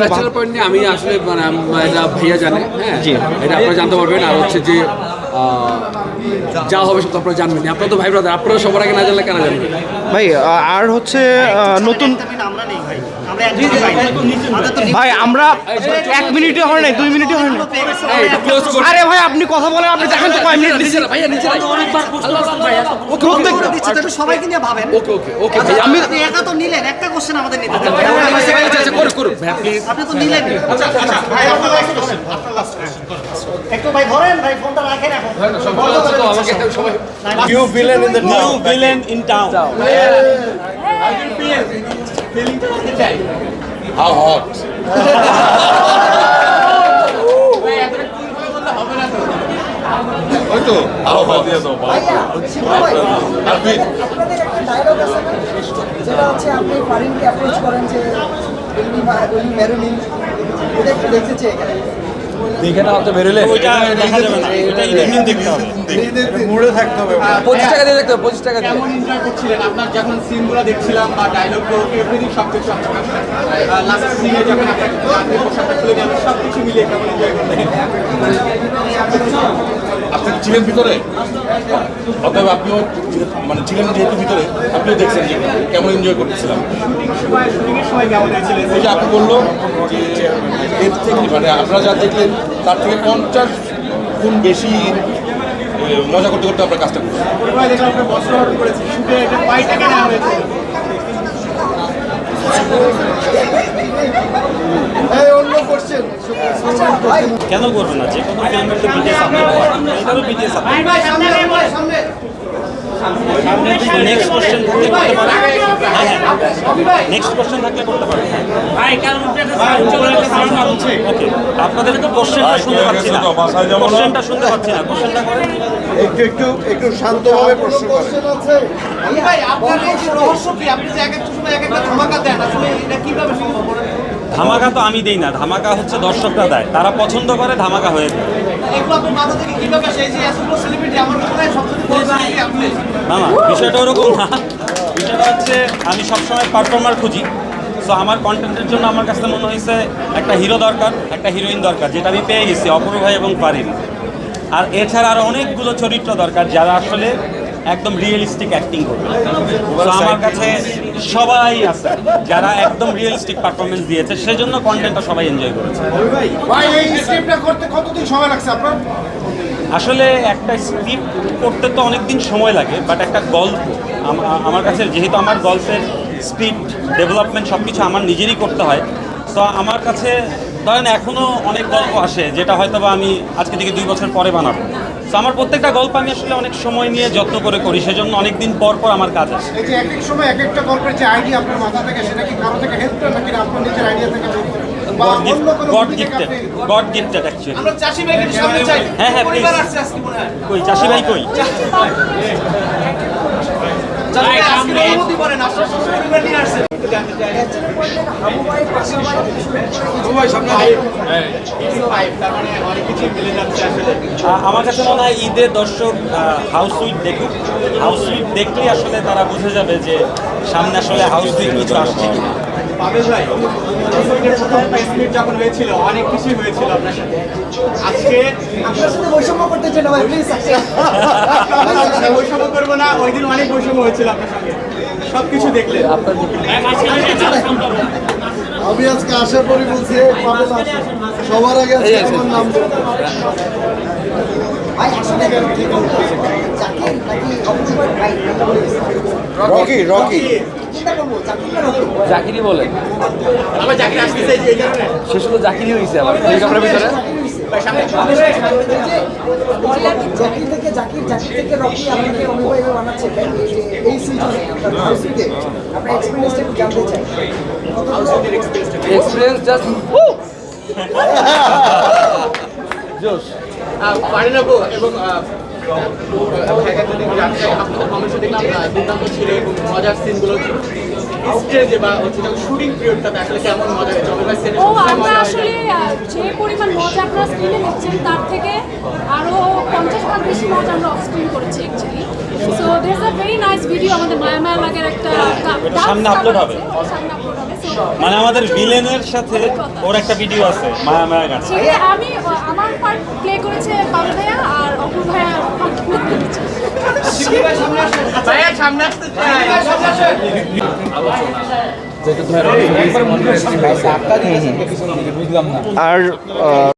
Bachelor point নিয়ে আমি আসলে মানে এটা ভাইয়া জানে হ্যাঁ? এটা আপনারা জানতে পারবেন। আর হচ্ছে যে আহ, যা হবে সেটা তো আপনারা জানবেন আপনারা তো ভাই ব্রাদার আপনারা সবার আগে না জানলে কেন জানবেন? ভাই আর হচ্ছে নতুন ভাই। আমরা এক মিনিটও হয় নাই দুই মিনিটও হয় না। আরে ভাই আপনি কথা বলেন আপনি দেখেন তো কয় মিনিট দিচ্ছি। নিজেরা ভাইয়া নিজেরা প্রত্যেক একটু সবাইকে নিয়ে ভাবেন। ওকে ওকে ওকে ভাইয়া আমি একা তো নিলেন একটা কোশ্চেন আমাদের নিতে। আচ্ছা আচ্ছা আপনি তো নিলেন। ভাই। একটু ভাই ধরেন ভাই ফোনটা রাখেন এখন। আমাকে সবাই New villain in the New town. How hot? ওই তো। How hot? দিয়ে দাও আপনি আপনাদের একটা ডায়লগ আছে যেটা হচ্ছে আপনি ফারিনকে অ্যাপ্রোচ করেন যে মেরুনিন এটা একটু দেখতে চাই এখানে ওইটা দেখা যাবে না ওইটা ইদানিং দেখতে হবে। মুড়ে থাকতে হবে পঁচিশ টাকা দিয়ে দেখতে হবে পঁচিশ টাকা দিয়ে। কেমন এনজয় করছিলেন? আপনার যখন সিনগুলো দেখছিলাম বা ডায়লগ এভরিথিং সব কিছু লাস্ট সিনে যখন আপনার পোশাকটা খুলে গেল সব কিছু মিলিয়ে কেমন এনজয় করলেন? আপনি ছিলেন ভিতরে? অতএব আপনিও মানে ছিলেন যেহেতু ভিতরে, আপনিও দেখছেন যে কেমন এনজয় করতেছিলাম। ওই যে আপনি বলল যে এর থেকে মানে আপনারা যা দেখলেন, তার থেকে পঞ্চাশ গুণ বেশি মজা করতে করতে আমরা কাজটা করছি। কেনা হয়েছে কেন করব না? যে কোনো ফিল্মের তো বিটিএস আপলোড এটারও বিটিএস আপলোড নেক্সট কোশ্চেন থাকলে করতে পারেন হ্যাঁ হ্যাঁ। নেক্সট কোশ্চেন থাকলে করতে পারেন ওকে আপনাদের কোশ্চেনটা শুনতে পাচ্ছি না। কোশ্চেনটা শুনতে পাচ্ছি না কোশ্চেনটা করেন। একটু একটু একটু শান্তভাবে প্রশ্ন করেন। ভাই আপনার এই রহস্য কি? আপনি যে এক একটা সময় এক একটা ধামাকা দেন আসলে এটা কীভাবে সম্ভব ধামাকা তো আমি দেই না ধামাকা হচ্ছে দর্শকরা দেয়। তারা পছন্দ করে ধামাকা হয়ে যায়। না না বিষয়টা ওরকম না। বিষয়টা হচ্ছে আমি সবসময় পারফর্মার খুঁজি। সো আমার কন্টেন্টের জন্য আমার কাছে মনে হয়েছে একটা হিরো দরকার একটা হিরোইন দরকার যেটা আমি পেয়ে গেছি অপূর্ব ভাই এবং ফারিন। আর এছাড়া আরও অনেকগুলো চরিত্র দরকার যারা আসলে একদম রিয়েলিস্টিক অ্যাক্টিং করবে। আমার কাছে সবাই আছে যারা একদম রিয়েলিস্টিক পারফরমেন্স দিয়েছে সেজন্য কন্টেন্টটা সবাই এনজয় করেছে। ভাই এই স্ক্রিপ্টটা করতে কতদিন সময় লাগছে আপনার? আসলে একটা স্ক্রিপ্ট করতে তো অনেক দিন সময় লাগে বাট একটা গল্প আমার কাছে যেহেতু আমার গল্পের স্পিড ডেভেলপমেন্ট সব কিছু আমার নিজেরই করতে হয়। তো আমার কাছে ধরেন এখনও অনেক গল্প আসে যেটা হয়তো বা আমি আজকে থেকে দুই বছর পরে বানাবো। তো আমার প্রত্যেকটা গল্প আমি আসলে অনেক সময় নিয়ে যত্ন করে করি সেজন্য অনেক দিন পর পর আমার কাজ আসে। এই যে এক এক সময় এক একটা গল্পের যে আইডিয়া আপনার মাথা থেকে সেটা কি কারও থেকে হেল্প নাকি আপনার নিজের আইডিয়া থেকে বের করেন? বা God gift God gifted God gifted actually আমরা চাষি ভাই সামনে চাই। হ্যাঁ, হ্যাঁ, মনে হয়। কই চাষি ভাই কই? মানে আমার কাছে মনে হয় ঈদে দর্শক হাউস উইট দেখুক। হাউস উইট দেখলেই আসলে তারা বুঝে যাবে যে সামনে আসলে হাউস উইক কিছু আসছে কিনা। পাবেল ভাই ছবিটার প্রথম যখন হয়েছিল অনেক কিছুই হয়েছিল আপনার সাথে। আজকে আপনার সাথে বৈষম্য করতে চাই না ভাই প্লিজ বৈষম্য করব না ওই দিন অনেক বৈষম্য হয়েছিল আপনার সঙ্গে। সব কিছু দেখলেন। আমি আজকে আসার পরে বলছি "এ, পাবেল আসো। সবার আগে আমার নাম রকি। রকি। জাকির কারণে। সে শুধু জাকিরই হয়েছে আমার এই ক্যামেরার ভিতরে? জাকির জাকির জাকির এক্সপিরিয়েন্স জাস্ট জোশ পারিনাবো এবং স্টেজে বা হচ্ছে শুটিং পিরিয়ডটাতে আসলে কেমন মজা হয়েছে ও আমরা আসলে যে পরিমাণ মজা আপনারা স্ক্রিনে দেখছেন তার থেকে আরও পঞ্চাশ ভাগ বেশি মজা আমরা অফ স্ক্রিন করেছি actually so this a very nice video আমাদের মায়া মায়া লাগের একটা সামনে upload হবে। সামনে আপলোড মানে আমাদের ভিলেনের সাথে ওর একটা ভিডিও আছে মায়া মায়া গান। আমি আমার পার্ট প্লে করেছে বাবু ভাইয়া আর অপু ভাইয়া আর